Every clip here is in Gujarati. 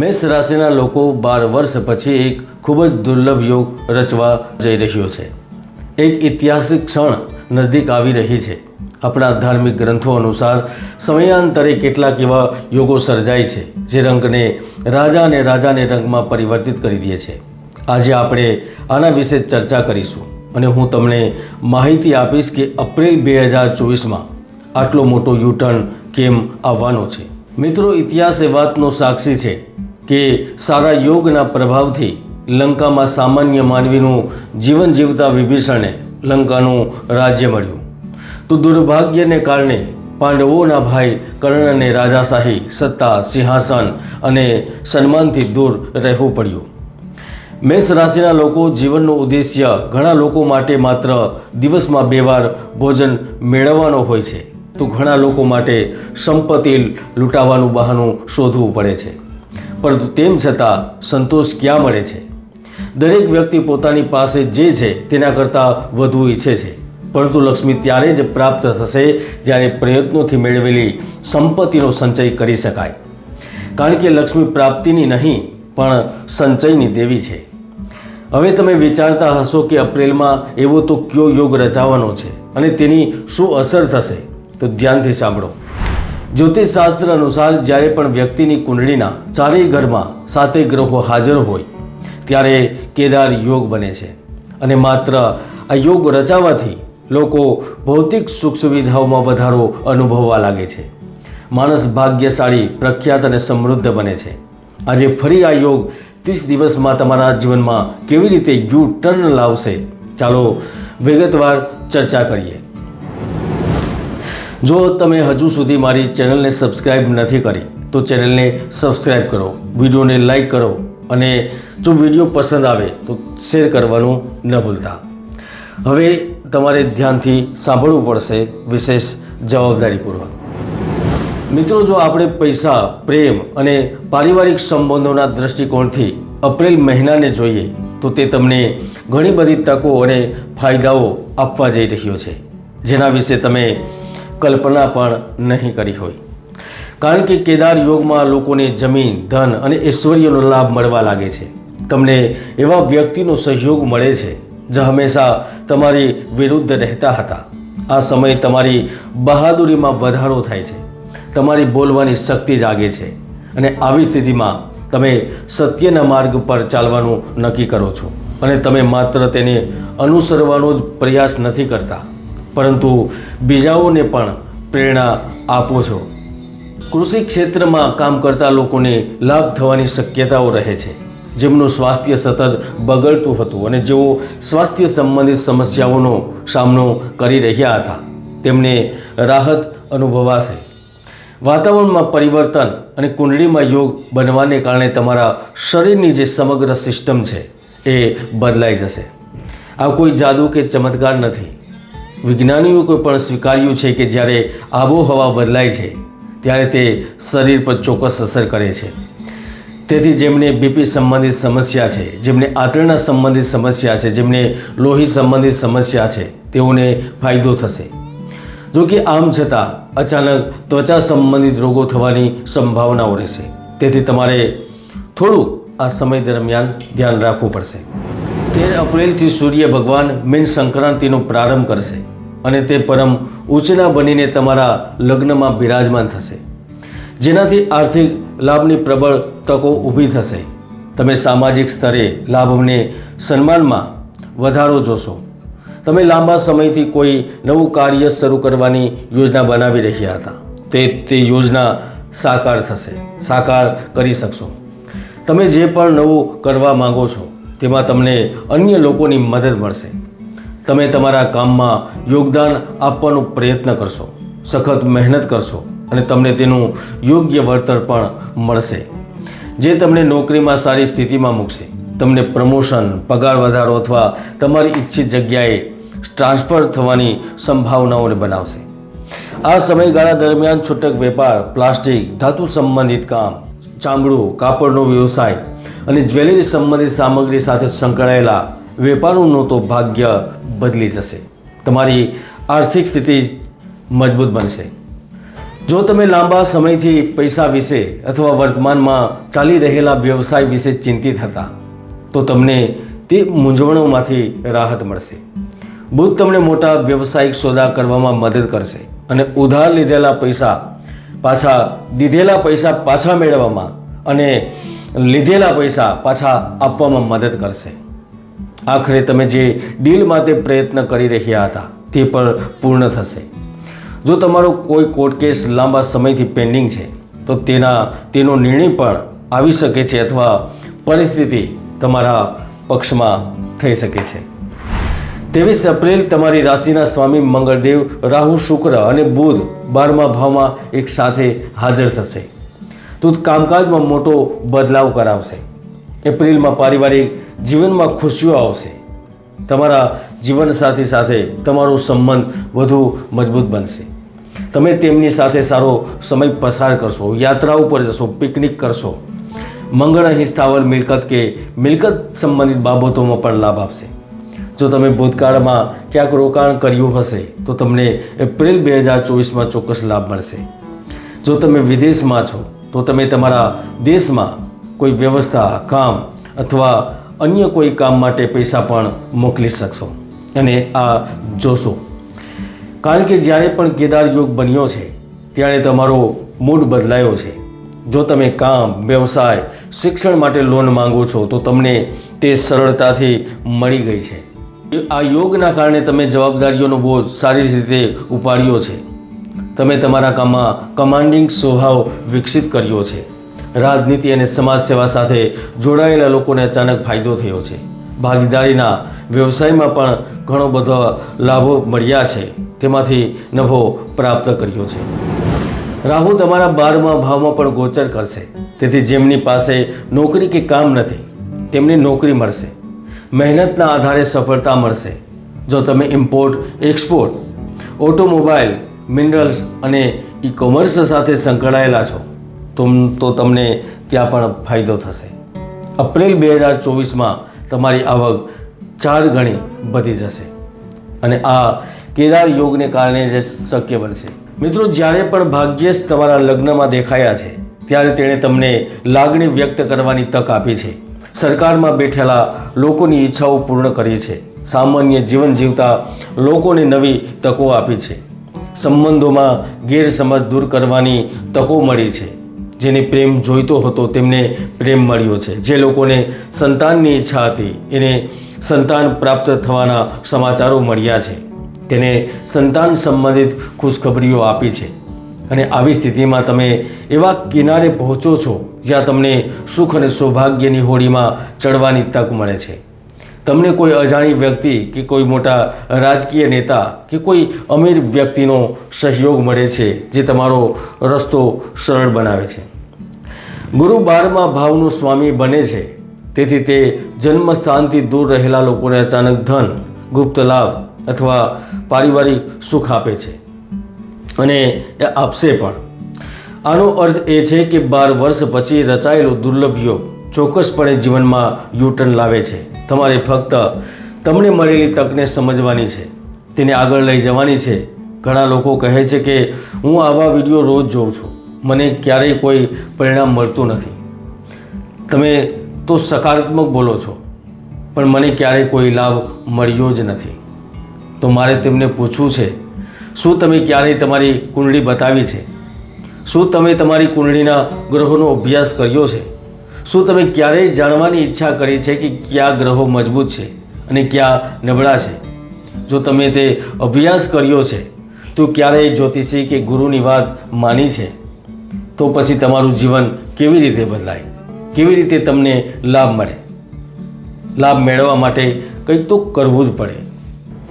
મેષ રાશિના લોકો બાર વર્ષ પછી એક ખૂબ જ દુર્લભ યોગ રચવા જઈ રહ્યો છે. એક ઐતિહાસિક ક્ષણ નજદીક આવી રહી છે. આપણા ધાર્મિક ગ્રંથો અનુસાર સમયાંતરે કેટલાક એવા યોગો સર્જાય છે, જે રંગને રાજા અને રાજાને રંગમાં પરિવર્તિત કરી દે છે. આજે આપણે આના વિશે ચર્ચા કરીશું અને હું તમને માહિતી આપીશ કે એપ્રિલ બે હજાર ચોવીસમાં આટલો મોટો યુટર્ન કેમ આવવાનો છે. મિત્રો, ઇતિહાસ એ વાતનો સાક્ષી છે કે સારા યોગના પ્રભાવથી લંકામાં સામાન્ય માનવીનું જીવન જીવતા વિભીષણે લંકાનું રાજ્ય મળ્યું. તો દુર્ભાગ્યને કારણે પાંડવોના ભાઈ કર્ણને રાજાશાહી સત્તા, સિંહાસન અને સન્માનથી દૂર રહેવું પડ્યું. મેષ રાશિના લોકો જીવનનો ઉદ્દેશ્ય ઘણા લોકો માટે માત્ર દિવસમાં બે વાર ભોજન મેળવવાનો હોય છે. તો ઘણા લોકો માટે સંપત્તિ લૂંટાવાનું બહાનું શોધવું પડે છે. પરંતુ તેમ છતાં સંતોષ ક્યાં મળે છે? દરેક વ્યક્તિ પોતાની પાસે જે છે તેના કરતાં વધુ ઈચ્છે છે. પરંતુ લક્ષ્મી ત્યારે જ પ્રાપ્ત થશે જ્યારે પ્રયત્નોથી મેળવેલી સંપત્તિનો સંચય કરી શકાય. કારણ કે લક્ષ્મી પ્રાપ્તિની નહીં, પણ સંચયની દેવી છે. હવે તમે વિચારતા હશો કે એપ્રિલમાં એવો તો કયો યોગ રચાવાનો છે અને તેની શું અસર થશે? તો ધ્યાનથી સાંભળો. જ્યોતિષશાસ્ત્ર અનુસાર જ્યારે પણ વ્યક્તિની કુંડળીના ચારેય ઘરમાં સાતે ગ્રહો હાજર હોય, ત્યારે કેદાર યોગ બને છે. અને માત્ર આ યોગ રચાવાથી લોકો ભૌતિક સુખ સુવિધાઓમાં વધારો અનુભવવા લાગે છે. માણસ ભાગ્યશાળી, પ્રખ્યાત અને સમૃદ્ધ બને છે. આજે ફરી આ યોગ ત્રીસ દિવસમાં તમારા જીવનમાં કેવી રીતે યુ ટર્ન લાવશે? ચાલો વિગતવાર ચર્ચા કરીએ. જો તમે હજુ સુધી મારી ચેનલને સબસ્ક્રાઇબ નથી કરી, તો ચેનલને સબસ્ક્રાઇબ કરો, વિડીયોને લાઈક કરો અને જો વીડિયો પસંદ આવે, તો શેર કરવાનું ન ભૂલતા. હવે તમારે ધ્યાનથી સાંભળવું પડશે વિશેષ જવાબદારીપૂર્વક. મિત્રો, જો આપણે પૈસા, પ્રેમ અને પારિવારિક સંબંધોના દૃષ્ટિકોણથી એપ્રિલ મહિનાને જોઈએ, તો તે તમને ઘણી બધી તકો અને ફાયદાઓ આપવા જઈ રહ્યો છે. જેના વિશે તમે કલ્પના પણ નહીં કરી હોય. કારણ કે કેદાર યોગમાં લોકોને જમીન, ધન અને ઐશ્વર્યનો લાભ મળવા લાગે છે. તમને એવા વ્યક્તિનો સહયોગ મળે છે જે હંમેશા તમારી વિરુદ્ધ રહેતા હતા. આ સમયે તમારી બહાદુરીમાં વધારો થાય છે. તમારી બોલવાની શક્તિ જાગે છે અને આવી સ્થિતિમાં તમે સત્યના માર્ગ પર ચાલવાનું નક્કી કરો છો. અને તમે માત્ર તેને અનુસરવાનો જ પ્રયાસ નથી કરતા. પરંતુ બીજાઓને પણ પ્રેરણા આપો છો. કૃષિ ક્ષેત્રમાં કામ કરતા લોકોને લાભ થવાની શક્યતાઓ રહે છે. જેમનું સ્વાસ્થ્ય સતત બગડતું હતું અને જેઓ સ્વાસ્થ્ય સંબંધિત સમસ્યાઓનો સામનો કરી રહ્યા હતા, તેમને રાહત અનુભવાશે. વાતાવરણમાં પરિવર્તન અને કુંડળીમાં યોગ બનવાને કારણે તમારા શરીરની જે સમગ્ર સિસ્ટમ છે એ બદલાઈ જશે. આ કોઈ જાદુ કે ચમત્કાર નથી. વિજ્ઞાનીઓ કોઈ પણ સ્વીકાર્યું છે કે જ્યારે આબોહવા બદલાય છે, ત્યારે તે શરીર પર ચોક્કસ અસર કરે છે. તેથી જેમને બીપી સંબંધિત સમસ્યા છે, જેમને આંતરણા સંબંધિત સમસ્યા છે, જેમને લોહી સંબંધિત સમસ્યા છે, તેઓને ફાયદો થશે. જો કે આમ છતાં, અચાનક ત્વચા સંબંધિત રોગો થવાની સંભાવનાઓ રહેશે. તેથી તમારે થોડું આ સમય દરમિયાન ધ્યાન રાખવું પડશે. તેર એપ્રિલથી સૂર્ય ભગવાન મીન સંક્રાંતિનો પ્રારંભ કરશે. અને તે પરમ ઉચના બનીને તમારા લગ્નમાં બિરાજમાન થશે. જેનાથી આર્થિક લાભની પ્રબળ તકો ઊભી થશે. તમે સામાજિક સ્તરે લાભને સન્માનમાં વધારો જોશો. તમે લાંબા સમયથી કોઈ નવું કાર્ય શરૂ કરવાની યોજના બનાવી રહ્યા હતા. તે તે યોજના સાકાર થશે. સાકાર કરી શકશો. તમે જે પણ નવું કરવા માંગો છો, તેમાં તમને અન્ય લોકોની મદદ મળશે. તમે તમારા કામમાં યોગદાન આપવાનો પ્રયત્ન કરશો, સખત મહેનત કરશો અને તમને તેનું યોગ્ય વળતર પણ મળશે. જે તમને નોકરીમાં સારી સ્થિતિમાં મૂકશે, તમને પ્રમોશન, પગાર વધારો અથવા તમારી ઈચ્છિત જગ્યાએ ટ્રાન્સફર થવાની સંભાવનાઓને બનાવશે. આ સમયગાળા દરમિયાન છૂટક વેપાર, પ્લાસ્ટિક, ધાતુ સંબંધિત કામ, ચામડું, કાપડનો વ્યવસાય અને જ્વેલરી સંબંધિત સામગ્રી સાથે સંકળાયેલા વેપારોનું તો ભાગ્ય બદલી જશે. તમારી આર્થિક સ્થિતિ મજબૂત બનશે. જો તમે લાંબા સમયથી પૈસા વિશે અથવા વર્તમાનમાં ચાલી રહેલા વ્યવસાય વિશે ચિંતિત હતા, તો તમને તે મૂંઝવણોમાંથી રાહત મળશે. બુધ તમને મોટા વ્યવસાયિક સોદા કરવામાં મદદ કરશે અને ઉધાર લીધેલા પૈસા પાછા દીધેલા પૈસા પાછા મેળવવામાં અને લીધેલા પૈસા પાછા આપવામાં મદદ કરશે. આખરે તમે જે ડીલ માટે પ્રયત્ન કરી રહ્યા હતા, તે પણ પૂર્ણ થશે. જો તમારો કોઈ કોર્ટ કેસ લાંબા સમયથી પેન્ડિંગ છે, તો તેના, તેનો નિર્ણય પણ આવી શકે છે અથવા પરિસ્થિતિ તમારા પક્ષમાં થઈ શકે છે. ત્રેવીસ એપ્રિલ તમારી રાશિના સ્વામી મંગળદેવ, રાહુ, શુક્ર અને બુધ બારમા ભાવમાં એક સાથે હાજર થશે. તો કામકાજમાં મોટો બદલાવ કરાવશે. એપ્રિલમાં પારિવારિક જીવનમાં ખુશીઓ આવશે. તમારા જીવનસાથી સાથે તમારો સંબંધ વધુ મજબૂત બનશે. તમે તેમની સાથે સારો સમય પસાર કરશો યાત્રા ઉપર જશો, પિકનિક કરશો. મંગળ અહીં સ્થાવર મિલકત કે મિલકત સંબંધિત બાબતોમાં પણ લાભ આપશે. જો તમે ભૂતકાળમાં ક્યાંક રોકાણ કર્યું હશે, તો તમને એપ્રિલ બે હજાર ચોવીસમાં ચોક્કસ લાભ મળશે. જો તમે વિદેશમાં છો, તો તમે તમારા દેશમાં કોઈ વ્યવસ્થા, કામ અથવા અન્ય કોઈ કામ માટે પૈસા પણ મોકલી શકશો. અને આ જોશો. કારણ કે જ્યારે પણ કેદાર યોગ બન્યો છે, ત્યારે તમારો મૂડ બદલાયો છે. જો તમે કામ, વ્યવસાય, શિક્ષણ માટે લોન માંગો છો, તો તમને તે સરળતાથી મળી ગઈ છે. આ યોગના કારણે તમે જવાબદારીઓનો બોજ સારી રીતે ઉપાડ્યો છે. તમે તમારા કામમાં કમાન્ડિંગ સ્વભાવ વિકસિત કર્યો છે. રાજનીતિ અને સમાજ સેવા સાથે જોડાયેલા લોકોને અચાનક ફાયદો થયો છે. ભાગીદારીના વ્યવસાયમાં પણ ઘણો બધો લાભો મળ્યા છે. તેમાંથી નફો પ્રાપ્ત કર્યો છે. રાહુ તમારા બારમા ભાવમાં પણ ગોચર કરશે. તેથી જેમની પાસે નોકરી કે કામ નથી, તેમને નોકરી મળશે. મહેનતના આધારે સફળતા મળશે. જો તમે ઇમ્પોર્ટ, એક્સપોર્ટ, ઓટોમોબાઈલ, મિનરલ્સ અને ઈ કોમર્સ સાથે સંકળાયેલા છો તો તમને ત્યાં પણ ફાયદો થશે. એપ્રિલ બે હજાર ચોવીસમાં તમારી આવક ચાર ગણી વધી જશે. અને આ કેદાર યોગને કારણે જ શક્ય બનશે. મિત્રો, જ્યારે પણ ભાગ્યેશ તમારા લગ્નમાં દેખાયા છે, ત્યારે તેણે તમને લાગણી વ્યક્ત કરવાની તક આપી છે. સરકારમાં બેઠેલા લોકોની ઈચ્છાઓ પૂર્ણ કરી છે. સામાન્ય જીવન જીવતા લોકોને નવી તકો આપી છે. સંબંધોમાં ગેરસમજ દૂર કરવાની તકો મળી છે. જેને પ્રેમ જોઈતો હતો, તેમને પ્રેમ મળ્યો છે. જે લોકોને સંતાનની ઈચ્છા હતી, એને સંતાન પ્રાપ્ત થવાના સમાચારો મળ્યા છે. તેને સંતાન સંબંધિત ખુશખબરીઓ આપી છે. અને આવી સ્થિતિમાં તમે એવા કિનારે પહોંચો છો, જ્યાં તમને સુખ અને સૌભાગ્યની હોડીમાં ચડવાની તક મળે છે. તમને કોઈ અજાણી વ્યક્તિ કે કોઈ મોટા રાજકીય નેતા કે કોઈ અમીર વ્યક્તિનો સહયોગ મળે છે જે તમારો રસ્તો સરળ બનાવે છે? ગુરુ બારમાં ભાવનું સ્વામી બને છે. તેથી તે જન્મસ્થાનથી દૂર રહેલા લોકોને અચાનક ધન, ગુપ્ત લાભ અથવા પારિવારિક સુખ આપે છે. અને એ આપશે પણ. આનો અર્થ એ છે કે બાર વર્ષ પછી રચાયેલો દુર્લભ યોગ ચોક્કસપણે જીવનમાં યુટર્ન લાવે છે. તમારે ફક્ત તમને મળેલી તકને સમજવાની છે, તેને આગળ લઈ જવાની છે. ઘણા લોકો કહે છે કે, હું આવા વીડિયો રોજ જોઉં છું. મને ક્યારેય કોઈ પરિણામ મળતું નથી. તમે તો સકારાત્મક બોલો છો, પણ મને ક્યારેય કોઈ લાભ મળ્યો જ નથી. તો મારે તેમને પૂછવું છે, શું તમે ક્યારેય તમારી કુંડળી બતાવી છે? શું તમે તમારી કુંડળીના ગ્રહોનો અભ્યાસ કર્યો છે? શું તમે ક્યારેય જાણવાની ઈચ્છા કરી છે કે કયા ગ્રહો મજબૂત છે અને કયા નબળા છે? જો તમે તે અભ્યાસ કર્યો છે, તો ક્યારેય જ્યોતિષી કે ગુરુની વાત માની છે? તો પછી તમારું જીવન કેવી રીતે બદલાય? કેવી રીતે તમને લાભ મળે? લાભ મેળવવા માટે કંઈક તો કરવું જ પડે.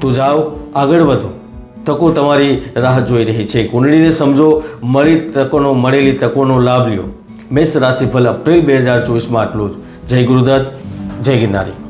તો જાઓ, આગળ વધો. તકો તમારી રાહ જોઈ રહી છે. કુંડળીને સમજો, મળી તકોનો, મળેલી તકોનો લાભ લ્યો. મેષ રાશિફળ એપ્રિલ બે હજાર ચોવીસમાં આટલું જ. જય ગુરુદત્ત જય ગિરનારી.